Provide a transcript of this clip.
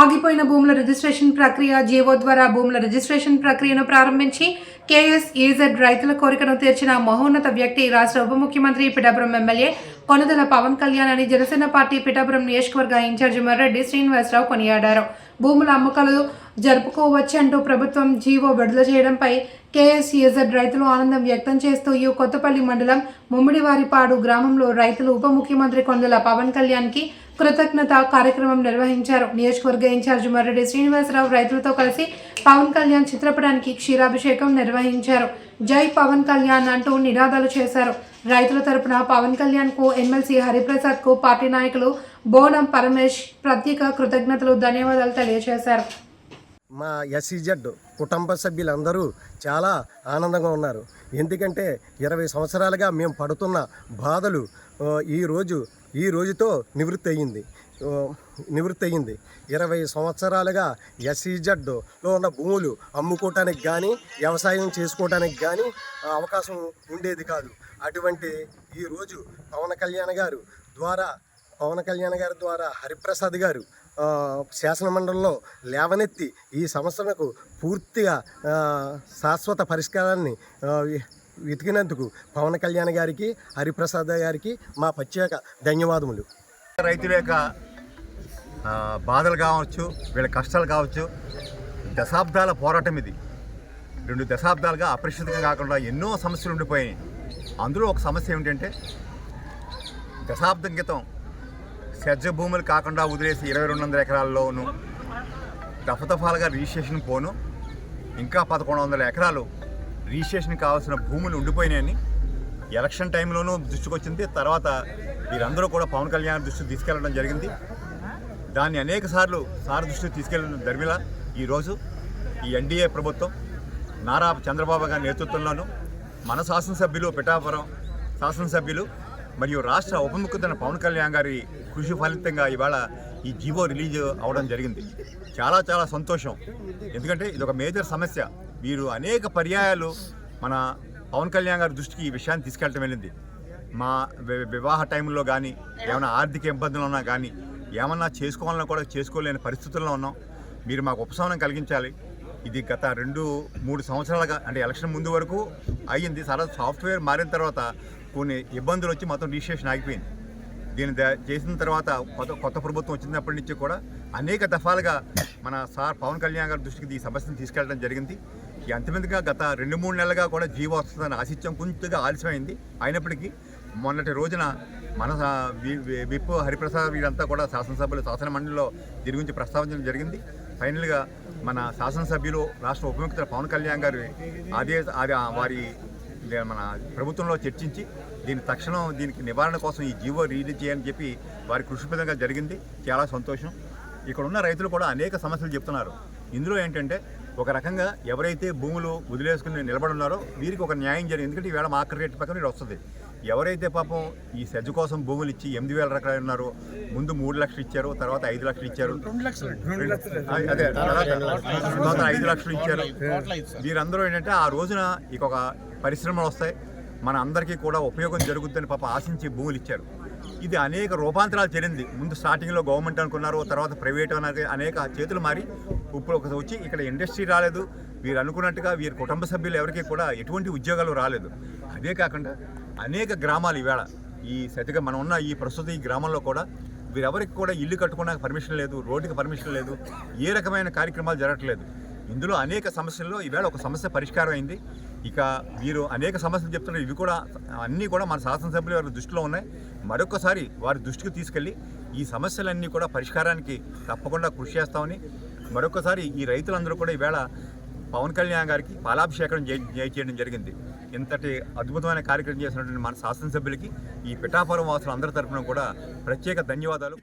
ఆగిపోయిన భూముల రిజిస్ట్రేషన్ ప్రక్రియ జీవో ద్వారా భూముల రిజిస్ట్రేషన్ ప్రక్రియను ప్రారంభించి కేఎస్ ఈజెడ్ రైతుల కోరికను తీర్చిన మహోన్నత వ్యక్తి రాష్ట్ర ఉప ముఖ్యమంత్రి పిఠాపురం ఎమ్మెల్యే కొనుదల పవన్ కళ్యాణ్ అని జనసేన పార్టీ పిఠాపురం నియోజకవర్గ ఇన్ఛార్జి మర్రెడ్డి శ్రీనివాసరావు కొనియాడారు. భూముల అమ్మకాలు జరుపుకోవచ్చు అంటూ ప్రభుత్వం జీవో విడుదల చేయడంపై కేఎస్ఈజెడ్ రైతులు ఆనందం వ్యక్తం చేస్తూ ఈ కొత్తపల్లి మండలం ముమ్మిడివారిపాడు గ్రామంలో రైతులు ఉప ముఖ్యమంత్రి కొందల పవన్ కళ్యాణ్కి కృతజ్ఞత కార్యక్రమం నిర్వహించారు. నియోజకవర్గ ఇన్ఛార్జ్ మర్రెడ్డి శ్రీనివాసరావు రైతులతో కలిసి పవన్ కళ్యాణ్ చిత్రపటానికి క్షీరాభిషేకం నిర్వహించారు. జై పవన్ కళ్యాణ్ అంటూ నినాదాలు చేశారు. రైతుల తరపున పవన్ కళ్యాణ్కు ఎమ్మెల్సీ హరిప్రసాద్కు పార్టీ నాయకులు బోనం పరమేష్ ప్రత్యేక కృతజ్ఞతలు ధన్యవాదాలు తెలియజేశారు. మా ఎస్ఈజెడ్ కుటుంబ సభ్యులందరూ చాలా ఆనందంగా ఉన్నారు. ఎందుకంటే ఇరవై సంవత్సరాలుగా మేము పడుతున్న బాధలు ఈరోజు ఈ రోజుతో నివృత్తి అయ్యింది నివృత్తి అయ్యింది. ఇరవై సంవత్సరాలుగా ఎస్ఈజెడ్లో ఉన్న భూములు అమ్ముకోవటానికి కానీ వ్యవసాయం చేసుకోవటానికి కానీ అవకాశం ఉండేది కాదు. అటువంటి ఈరోజు పవన్ కళ్యాణ్ గారు ద్వారా పవన్ కళ్యాణ్ గారి ద్వారా హరిప్రసాద్ గారు శాసనమండలిలో లేవనెత్తి ఈ సమస్యలకు పూర్తిగా శాశ్వత పరిష్కారాన్ని వెతికినందుకు పవన్ కళ్యాణ్ గారికి హరిప్రసాద్ గారికి మా ప్రత్యేక ధన్యవాదములు. రైతుల యొక్క బాధలు కావచ్చు వీళ్ళ కష్టాలు కావచ్చు దశాబ్దాల పోరాటం ఇది. రెండు దశాబ్దాలుగా అపరిశుద్ధంగా కాకుండా ఎన్నో సమస్యలు ఉండిపోయాయి అందులో ఒక సమస్య ఏమిటంటే దశాబ్దం క్రితం సజ్జ భూములు కాకుండా వదిలేసి ఇరవై రెండు వందల ఎకరాల్లోనూ దఫదఫాలుగా రిజిస్ట్రేషన్ పోను ఇంకా పదకొండు వందల ఎకరాలు రిజిస్ట్రేషన్ కావాల్సిన భూములు ఉండిపోయినాయని ఎలక్షన్ టైంలోనూ దృష్టికి వచ్చింది తర్వాత వీరందరూ కూడా పవన్ కళ్యాణ్ దృష్టికి తీసుకెళ్ళడం జరిగింది. దాన్ని అనేక సార్లు సార్ దృష్టికి తీసుకెళ్ళిన ధర్మిల ఈరోజు ఈ ఎన్డీఏ ప్రభుత్వం నారా చంద్రబాబు గారి నేతృత్వంలోనూ మన శాసనసభ్యులు పిఠాపురం శాసనసభ్యులు మరియు రాష్ట్ర ఉప ముఖ్యమంత్రి పవన్ కళ్యాణ్ గారి కృషి ఫలితంగా ఇవాళ ఈ జీవో రిలీజ్ అవడం జరిగింది. చాలా చాలా సంతోషం. ఎందుకంటే ఇది ఒక మేజర్ సమస్య. వీరు అనేక పర్యాయాలు మన పవన్ కళ్యాణ్ గారి దృష్టికి ఈ విషయాన్ని తీసుకెళ్ళటం వెళ్ళింది. మా వివాహ టైంలో కానీ ఏమైనా ఆర్థిక ఇబ్బందులు ఉన్నా కానీ ఏమన్నా చేసుకోవాలన్నా కూడా చేసుకోలేని పరిస్థితుల్లో ఉన్నాం. మీరు మాకు ఉపశమనం కలిగించాలి. ఇది గత రెండు మూడు సంవత్సరాలుగా అంటే ఎలక్షన్ ముందు వరకు అయ్యింది. సరే సాఫ్ట్వేర్ మారిన తర్వాత కొన్ని ఇబ్బందులు వచ్చి మొత్తం రిజిస్ట్రేషన్ ఆగిపోయింది. దీన్ని చేసిన తర్వాత కొత్త కొత్త ప్రభుత్వం వచ్చినప్పటి నుంచి కూడా అనేక దఫాలుగా మన సార్ పవన్ కళ్యాణ్ గారి దృష్టికి ఈ సమస్యను తీసుకెళ్ళడం జరిగింది. ఈ అంతమందిగా గత రెండు మూడు నెలలుగా కూడా జీవో వస్తుందని ఆశిత్యం కొంచెంగా ఆలస్యమైంది. అయినప్పటికీ మొన్నటి రోజున మన వి- విప్ హరిప్రసాద్ వీరంతా కూడా శాసనసభ్యులు శాసన మండలిలో దీని గురించి ప్రస్తావించడం జరిగింది. ఫైనల్గా మన శాసనసభ్యులు రాష్ట్ర ఉప పవన్ కళ్యాణ్ గారి అదే అది వారి మన ప్రభుత్వంలో చర్చించి దీని తక్షణం దీనికి నివారణ కోసం ఈ జీవో రిలీజ్ చేయని చెప్పి వారి కృషిపదంగా జరిగింది. చాలా సంతోషం. ఇక్కడ ఉన్న రైతులు కూడా అనేక సమస్యలు చెప్తున్నారు. ఇందులో ఏంటంటే ఒక రకంగా ఎవరైతే భూములు వదిలేసుకుని నిలబడి ఉన్నారో వీరికి ఒక న్యాయం జరిగింది. ఎందుకంటే ఈవేళ మార్కెట్ రేట్ ప్రకారం ఇది వస్తుంది. ఎవరైతే పాపం ఈ సెజ్ కోసం భూములు ఇచ్చి ఎనిమిది వేల రకాలు ఉన్నారో ముందు మూడు లక్షలు ఇచ్చారు తర్వాత ఐదు లక్షలు ఇచ్చారు. అదే తర్వాత ఐదు లక్షలు ఇచ్చారు. వీరందరూ ఏంటంటే ఆ రోజున ఇక ఒక పరిశ్రమలు వస్తాయి. మన అందరికీ కూడా ఉపయోగం జరుగుతుందని పాప ఆశించి భూములు ఇచ్చారు. ఇది అనేక రూపాంతరాలు చెందింది. ముందు స్టార్టింగ్లో గవర్నమెంట్ అనుకున్నారు తర్వాత ప్రైవేట్ అనేది అనేక చేతులు మారి ఇప్పుడు ఒక వచ్చి ఇక్కడ ఇండస్ట్రీ రాలేదు. వీరు అనుకున్నట్టుగా వీరి కుటుంబ సభ్యులు ఎవరికి కూడా ఎటువంటి ఉద్యోగాలు రాలేదు. అదే కాకుండా అనేక గ్రామాలు ఈవేళ ఈ సతిగా మనం ఉన్న ఈ ప్రస్తుత ఈ గ్రామంలో కూడా వీరెవరికి కూడా ఇల్లు కట్టుకోవడానికి పర్మిషన్ లేదు రోడ్డుకి పర్మిషన్ లేదు ఏ రకమైన కార్యక్రమాలు జరగట్లేదు. ఇందులో అనేక సమస్యల్లో ఈవేళ ఒక సమస్య పరిష్కారం అయింది. ఇక వీరు అనేక సమస్యలు చెప్తున్నారు. ఇవి కూడా అన్నీ కూడా మన శాసనసభ్యుల దృష్టిలో ఉన్నాయి. మరొకసారి వారి దృష్టికి తీసుకెళ్ళి ఈ సమస్యలన్నీ కూడా పరిష్కారానికి తప్పకుండా కృషి చేస్తామని మరొకసారి ఈ రైతులందరూ కూడా ఈవేళ పవన్ కళ్యాణ్ గారికి పాలాభిషేకం చేయడం జరిగింది. ఇంతటి అద్భుతమైన కార్యక్రమం చేసినటువంటి మన శాసనసభ్యులకి ఈ పిఠాపురం వాసులు అందరి తరఫున కూడా ప్రత్యేక ధన్యవాదాలు.